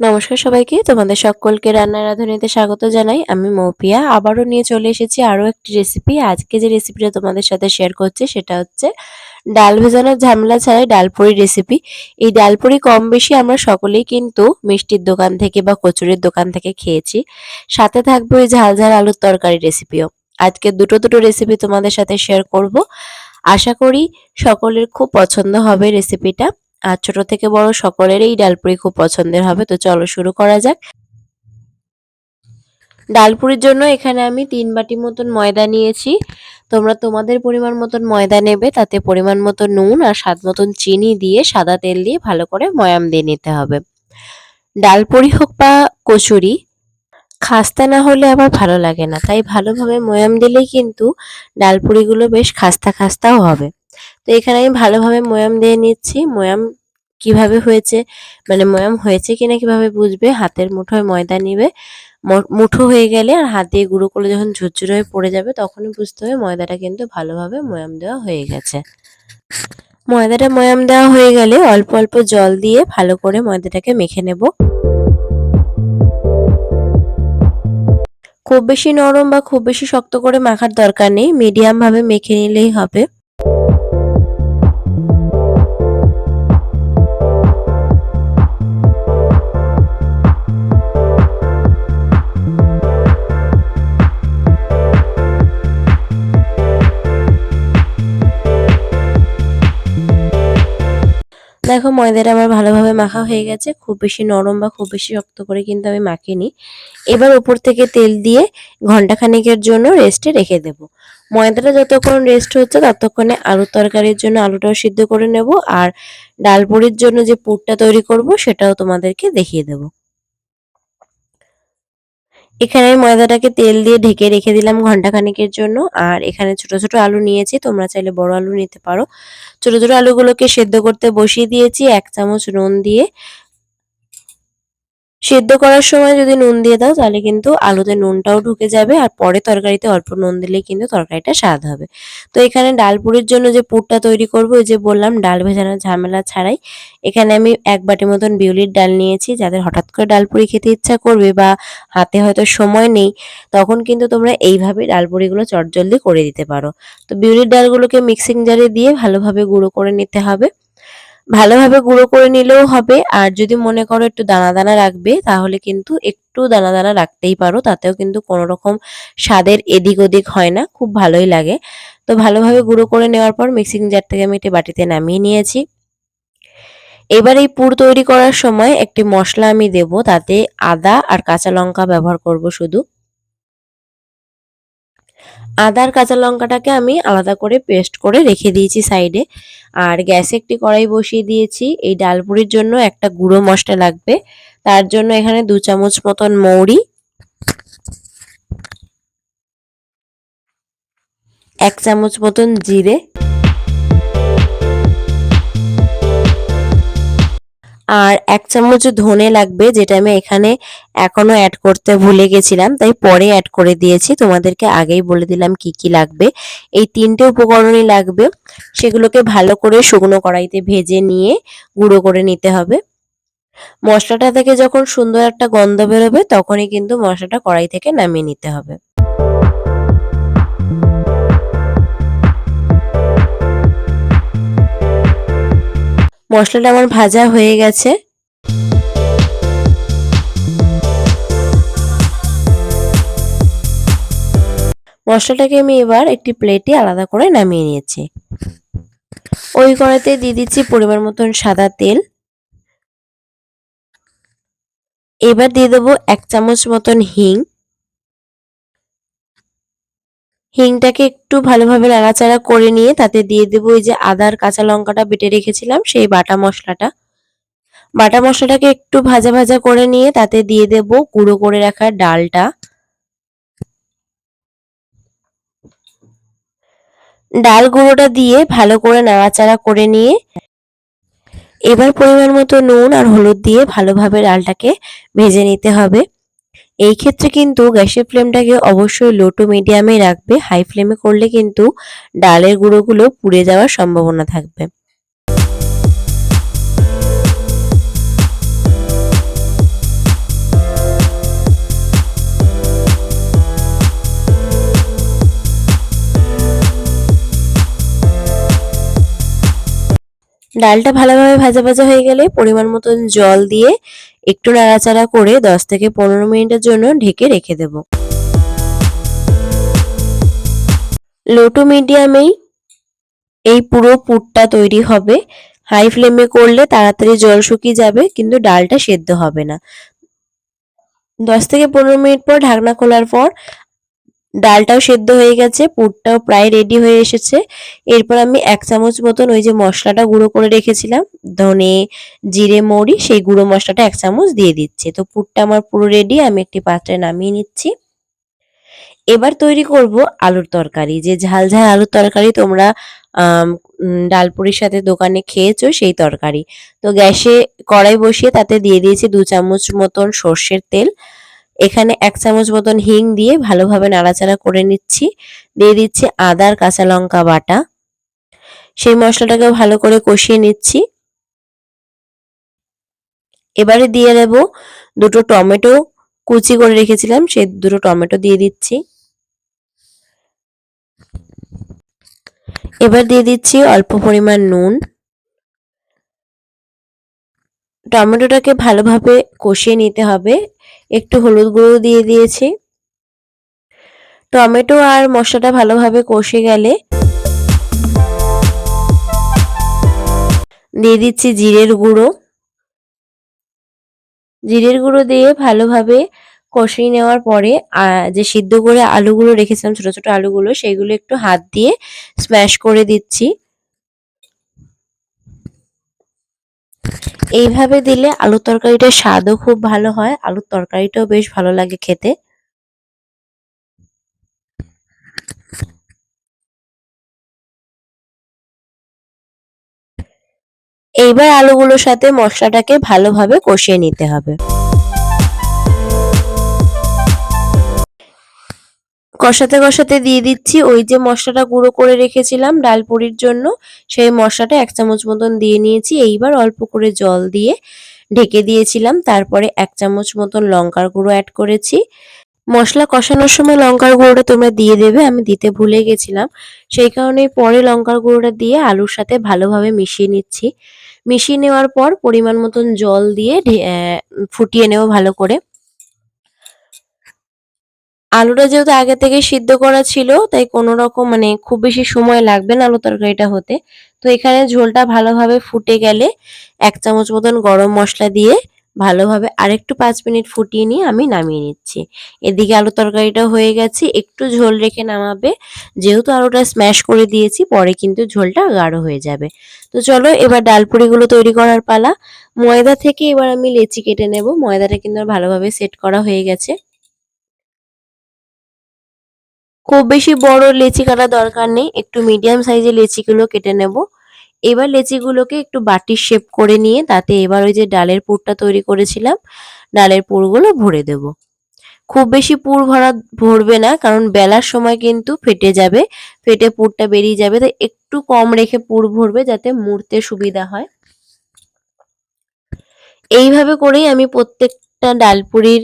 নমস্কার সবাইকে, তোমাদের সকলকে রান্নার রাঁধুনিতে স্বাগত জানাই। আমি মৌপিয়া। আবারও নিয়ে চলে এসেছি আরও একটি রেসিপি আজকে যে রেসিপিটা তোমাদের সাথে শেয়ার করছি, সেটা হচ্ছে ডাল ভেজানোর ঝামেলা ছাড়াই ডালপুরি রেসিপি এই ডালপুরি কম বেশি আমরা সকলেই কিন্তু মিষ্টির দোকান থেকে বা কচুরির দোকান থেকে খেয়েছি। সাথে থাকবে ওই ঝাল ঝাল আলুর তরকারি রেসিপিও আজকে দুটো দুটো রেসিপি তোমাদের সাথে শেয়ার করব। আশা করি সকলের খুব পছন্দ হবে রেসিপিটা আর ছোট থেকে বড় সকলের সকলেরই ডালপুরি খুব পছন্দের হবে, তো চলো শুরু করা যাক। ডালপুরির জন্য এখানে আমি তিন বাটি মতন ময়দা নিয়েছি। তোমরা তোমাদের পরিমাণ মতন ময়দা নেবে, তাতে পরিমাণ মতো নুন আর স্বাদ মতন চিনি দিয়ে সাদা তেল দিয়ে ভালো করে ময়াম দিয়ে নিতে হবে। ডালপুরি হোক বা কচুরি, খাস্তা না হলে আবার ভালো লাগে না, তাই ভালোভাবে ময়াম দিলেই কিন্তু ডালপুরিগুলো বেশ খাস্তা খাস্তাও হবে। তো এখানে আমি ভালোভাবে ময়াম দিয়ে নিচ্ছি। ময়াম কীভাবে হয়েছে মানে ময়াম হয়েছে কিনা কীভাবে বুঝবে? হাতের মুঠোয় ময়দা নিবে। মুঠো হয়ে গেলে আর হাত দিয়ে গুঁড়ো করলে যখন ঝুরঝুর হয়ে পড়ে যাবে তখনই বুঝতে হবে ময়দাটা কিন্তু ভালোভাবে ময়াম দেওয়া হয়ে গেছে। ময়দাটা ময়াম দেওয়া হয়ে গেলে অল্প অল্প জল দিয়ে ভালো করে ময়দাটাকে মেখে নেব। খুব বেশি নরম বা খুব বেশি শক্ত করে মাখার দরকার নেই। মিডিয়াম ভাবে মেখে নিলেই হবে। ময়দাটা আমার ভালোভাবে মাখা হয়ে গেছে। খুব বেশি নরম বা খুব বেশি শক্ত করে কিন্তু আমি মাখিনি। এবার উপর থেকে তেল দিয়ে ঘণ্টা খানিকের জন্য রেস্টে রেখে দেব। ময়দাটা যতক্ষণ রেস্ট হচ্ছে ততক্ষণে আলু তরকারির জন্য আলুটাও সিদ্ধ করে নেব। আর ডাল জন্য যে পুরটা তৈরি করব সেটাও তোমাদেরকে দেখিয়ে দেবো। এখানে আমি ময়দাটাকে তেল দিয়ে ঢেকে রেখে দিলাম ঘণ্টা খানিকের জন্য। আর এখানে ছোট ছোট আলু নিয়েছি, তোমরা চাইলে বড় আলু নিতে পারো। ছোট ছোট আলুগুলোকে সেদ্ধ করতে বসিয়ে দিয়েছি, এক চামচ নুন দিয়ে। সেদ্ধ করার সময় যদি নুন দিয়ে দাও, তাহলে কিন্তু আলুতে নুনটাও ঢুকে যাবে আর পরে তরকারিতে অল্প নুন দিলেই কিন্তু তরকারিটা স্বাদ হবে। তো এখানে ডাল পুরির জন্য যে পুরটা তৈরি করব ওই যে বললাম, ডাল ভেজানোর ঝামেলা ছাড়াই এখানে আমি এক বাটি মতন বিউলির ডাল নিয়েছি, যাদের হঠাৎ করে ডাল পুরি খেতে ইচ্ছা করবে বা হাতে হয়তো সময় নেই, তখন কিন্তু তোমরা এইভাবে ডাল পুরিগুলো চটজলদি করে দিতে পারো। তো বিউলির ডালগুলোকে মিক্সিং জারে দিয়ে ভালোভাবে গুঁড়ো করে নিতে হবে। ভালোভাবে গুঁড়ো করে নিলেও হবে। আর যদি মনে করো একটু দানা দানা রাখবে তাহলে কিন্তু একটু দানা দানা রাখতেই পারো। তাতেও কিন্তু কোনো রকম স্বাদের এদিক ওদিক হয় না, খুব ভালোই লাগে। তো ভালোভাবে গুঁড়ো করে নেওয়ার পর মিক্সিং জার থেকে আমি একটি বাটিতে নামিয়ে নিয়েছি। এবার এই পুর তৈরি করার সময় একটি মশলা আমি দেব। তাতে আদা আর কাঁচা লঙ্কা ব্যবহার করব শুধু। আদার কাঁচা লঙ্কাটাকে আমি আলাদা করে পেস্ট করে রেখে দিয়েছি সাইডে। আর গ্যাসে একটি কড়াই বসিয়ে দিয়েছি। এই ডালপুরির জন্য একটা গুঁড়ো মশলা লাগবে। তার জন্য এখানে দু চামচ মতন মৌরি, এক চামচ মতন জিরে আর এক চামচ ধনে লাগবে, যেটা আমি এখানে এখনও অ্যাড করতে ভুলে গেছিলাম, তাই পরে অ্যাড করে দিয়েছি। তোমাদেরকে আগেই বলে দিলাম কি কি লাগবে। এই তিনটে উপকরণই লাগবে। সেগুলোকে ভালো করে শুকনো কড়াইতে ভেজে নিয়ে গুঁড়ো করে নিতে হবে। মশলাটা থেকে যখন সুন্দর একটা গন্ধ বেরোবে, তখনই কিন্তু মশলাটা কড়াই থেকে নামিয়ে নিতে হবে। মশলাটা আমার ভাজা হয়ে গেছে। মশলাটাকে আমি এবার একটি প্লেটে আলাদা করে নামিয়ে নিয়েছি। ওই কড়াইতে দিয়ে দিচ্ছি পরিমাণ মতন সাদা তেল। এবার দিয়ে দেবো এক চামচ মতন হিং। হিংটাকে একটু ভালোভাবে নাড়াচাড়া করে নিয়ে তাতে দিয়ে দেবো ওই যে আদার কাঁচা লঙ্কাটা বেটে রেখেছিলাম, সেই বাটা মশলাটা। বাটা মশলাটাকে একটু ভাজা ভাজা করে নিয়ে তাতে দিয়ে দেব গুঁড়ো করে রাখা ডালটা। ডাল গুঁড়োটা দিয়ে ভালো করে নাড়াচাড়া করে নিয়ে এবার পরিমাণ মতো নুন আর হলুদ দিয়ে ভালোভাবে ডালটাকে ভেজে নিতে হবে। এই ক্ষেত্রে কিন্তু গ্যাসের ফ্লেমটাকে অবশ্যই লো টু মিডিয়ামে রাখবে। হাই ফ্লেমে করলে কিন্তু ডালের গুঁড়োগুলো পুড়ে যাওয়ার সম্ভাবনা থাকবে। ডালটা ভালোভাবে ভাজা ভাজা হয়ে গেলে পরিমাণ মতন জল দিয়ে একটু নাড়াচাড়া করে দশ থেকে পনেরো মিনিটের জন্য ঢেকে রেখে দেব। লো টু মিডিয়ামেই এই পুরো পুরটা তৈরি হবে। হাই ফ্লেমে করলে তাড়াতাড়ি জল শুকিয়ে যাবে, কিন্তু ডালটা সেদ্ধ হবে না। দশ থেকে পনেরো মিনিট পর ঢাকনা খোলার পর ডালটাও সেদ্ধ হয়ে গেছে, পুরটাও প্রায় রেডি হয়ে এসেছে। এরপর আমি এক চামচ মতন ওই যে মশলাটা গুঁড়ো করে রেখেছিলাম, ধনে, জিরে, মৌরি, সেই গুঁড়ো মশলাটা এক চামচ দিয়ে দিচ্ছি। তো পুরটা আমার পুরো রেডি আমি একটি পাত্রে নামিয়ে নিচ্ছি। এবার তৈরি করব আলুর তরকারি। যে ঝাল ঝাল আলুর তরকারি তোমরা ডালপুরির সাথে দোকানে খেয়েছো সেই তরকারি। তো গ্যাসে কড়াই বসিয়ে তাতে দিয়ে দিয়েছি দু চামচ মতন সর্ষের তেল। এখানে এক চামচ মতন হিং দিয়ে ভালোভাবে নাড়াচাড়া করে নিচ্ছি। দিয়ে দিচ্ছি আদার কাঁচা লঙ্কা বাটা। সেই মশলাটাকে ভালো করে কষিয়ে নিচ্ছি। এবারে দিয়ে দেব দুটো টমেটো। কুচি করে রেখেছিলাম সেই দুটো টমেটো দিয়ে দিচ্ছি। এবার দিয়ে দিচ্ছি অল্প পরিমাণ নুন। টমেটোটাকে ভালোভাবে কষিয়ে নিতে হবে। একটু হলুদ গুঁড়ো দিয়ে দিয়েছি। টমেটো আর মশলাটা ভালোভাবে কষে গেলে দিয়ে দিচ্ছি জিরের গুঁড়ো। জিরের গুঁড়ো দিয়ে ভালোভাবে কষিয়ে নেওয়ার পরে যে সিদ্ধ করে আলুগুলো রেখেছিলাম, ছোট ছোট আলুগুলো সেইগুলো একটু হাত দিয়ে স্ম্যাশ করে দিচ্ছি। এইভাবে দিলে আলুর তরকারিটার স্বাদও খুব ভালো হয়, আলুর তরকারিটাও বেশ ভালো লাগে খেতে। এইবার আলুগুলোর সাথে মশলাটাকে ভালোভাবে কষিয়ে নিতে হবে। কষাতে কষাতে দিয়ে দিচ্ছি। ওই যে মশলাটা গুঁড়ো করে রেখেছিলাম ডাল পুরির জন্য, সেই মশলাটা এক চামচ মতন দিয়ে নিয়েছি। এইবার অল্প করে জল দিয়ে ঢেকে দিয়েছিলাম। তারপরে এক চামচ মতন লঙ্কার গুঁড়ো অ্যাড করেছি। মশলা কষানোর সময় লঙ্কার গুঁড়োটা তোমরা দিয়ে দেবে, আমি দিতে ভুলে গেছিলাম। সেই কারণে পরে লঙ্কার গুঁড়োটা দিয়ে আলুর সাথে ভালোভাবে মিশিয়ে নিচ্ছি। মিশিয়ে নেওয়ার পর পরিমাণ মতন জল দিয়ে ফুটিয়ে নেব ভালো করে। আলুটা যেহেতু আগে থেকে সিদ্ধ করা ছিল, তাই কোনো রকম মানে খুব বেশি সময় লাগবে না আলু তরকারিটা হতে। তো এখানে ঝোলটা ভালোভাবে ফুটে গেলে এক চামচ মতন গরম মশলা দিয়ে ভালোভাবে আরেকটু পাঁচ মিনিট ফুটিয়ে নিয়ে আমি নামিয়ে নিচ্ছি। এদিকে আলু তরকারিটা হয়ে গেছে, একটু ঝোল রেখে নামাবে। যেহেতু আলুটা স্ম্যাশ করে দিয়েছি, পরে কিন্তু ঝোলটা গাঢ় হয়ে যাবে। তো চলো এবার ডালপুরিগুলো তৈরি করার পালা। ময়দা থেকে এবার আমি লেচি কেটে নেব। ময়দাটা কিন্তু ভালোভাবে সেট করা হয়ে গেছে। খুব বেশি বড় লেচি কাটা দরকার নেই, একটু মিডিয়াম সাইজের লেচিগুলো কেটে নেব। এবার লেচিগুলোকে একটু বাটির শেপ করে নিয়ে তাতে এবার ওই যে ডালের পুরটা তৈরি করেছিলাম, ডালের পুরগুলো ভরে দেব। খুব বেশি পুর ভরা ভরবে না, কারণ বেলার সময় কিন্তু ফেটে যাবে, ফেটে পুরটা বেরিয়ে যাবে, তাই একটু কম রেখে পুর ভরবে যাতে মুড়তে সুবিধা হয়। এইভাবে করেই আমি প্রত্যেকটা ডালপুরির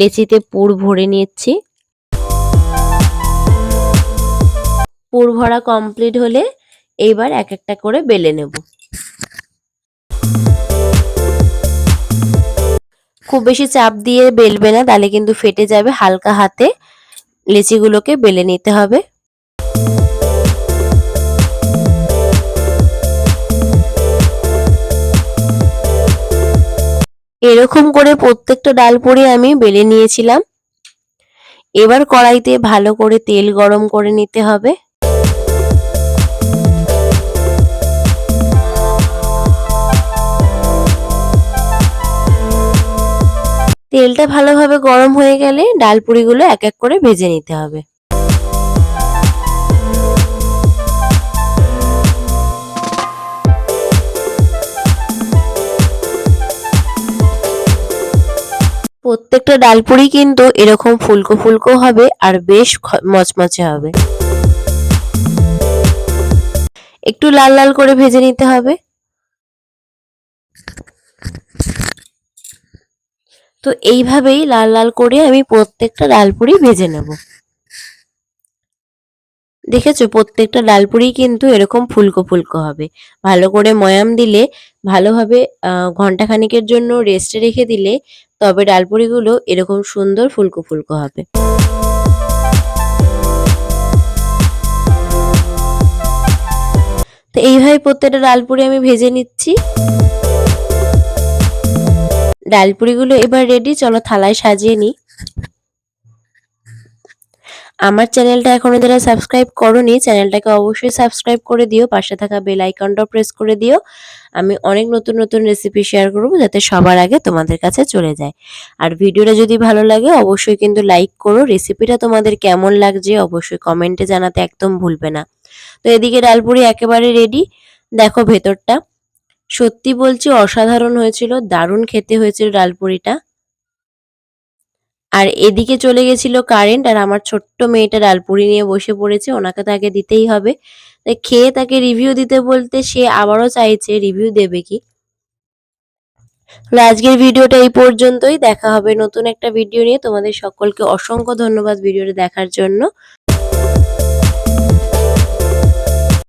লেচিতে পুর ভরে নিচ্ছি। পুর ভরা কমপ্লিট হলে এইবার এক একটা করে বেলে নেব। খুব বেশি চাপ দিয়ে বেলবে না, তাহলে কিন্তু ফেটে যাবে হালকা হাতে। লেচিগুলোকে বেলে নিতে হবে। এরকম করে প্রত্যেকটা ডাল পুরি আমি বেলে নিয়েছিলাম। এবার কড়াইতে ভালো করে তেল গরম করে নিতে হবে। তেলটা ভালোভাবে গরম হয়ে গেলে ডাল ডালপুরিগুলো এক এক করে ভেজে নিতে হবে। প্রত্যেকটা ডালপুরি কিন্তু এরকম ফুলকো ফুলকো হবে আর বেশ মচমচে হবে। একটু লাল লাল করে ভেজে নিতে হবে। তো এইভাবেই লাল লাল করে আমি প্রত্যেকটা ডালপুরি ভেজে নেব। দেখেছ? প্রত্যেকটা ডালপুরি কিন্তু এরকম ফুলকো ফুলকো হবে। ভালো করে ময়াম দিলে, ভালোভাবে ঘন্টাখানিকের জন্য রেস্টে রেখে দিলে তবে ডালপুরিগুলো এরকম সুন্দর ফুলকো ফুলকো হবে। তো এইভাবে প্রত্যেকটা ডালপুরি আমি ভেজে নিচ্ছি। ডালপুরিগুলো এবার রেডি চলো থালায় সাজিয়ে নিই। আমার চ্যানেলটা এখনও যারা সাবস্ক্রাইব করনি, চ্যানেলটাকে অবশ্যই সাবস্ক্রাইব করে দিও, পাশে থাকা বেল আইকনটাও প্রেস করে দিও। আমি অনেক নতুন নতুন রেসিপি শেয়ার করব যাতে সবার আগে তোমাদের কাছে চলে যায়। আর ভিডিওটা যদি ভালো লাগে, অবশ্যই কিন্তু লাইক করো। রেসিপিটা তোমাদের কেমন লাগছে, অবশ্যই কমেন্টে জানাতে একদম ভুলবে না। তো এদিকে ডালপুরি একেবারে রেডি দেখো ভেতরটা। সত্যি বলছি, অসাধারণ হয়েছিল, দারুণ খেতে হয়েছিল ডালপুরিটা। আর এদিকে চলে গেছিল কারেন্ট, আর আমার ছোট্ট মেয়েটা ডালপুরি নিয়ে বসে পড়েছে, ওনাকে তো আগে দিতেই হবে। তাই খেয়ে তাকে রিভিউ দিতে বলতে সে আবারও চাইছে রিভিউ দেবে কি? আজকের ভিডিওটা এই পর্যন্তই, দেখা হবে নতুন একটা ভিডিও নিয়ে। তোমাদের সকলকে অসংখ্য ধন্যবাদ ভিডিওটা দেখার জন্য।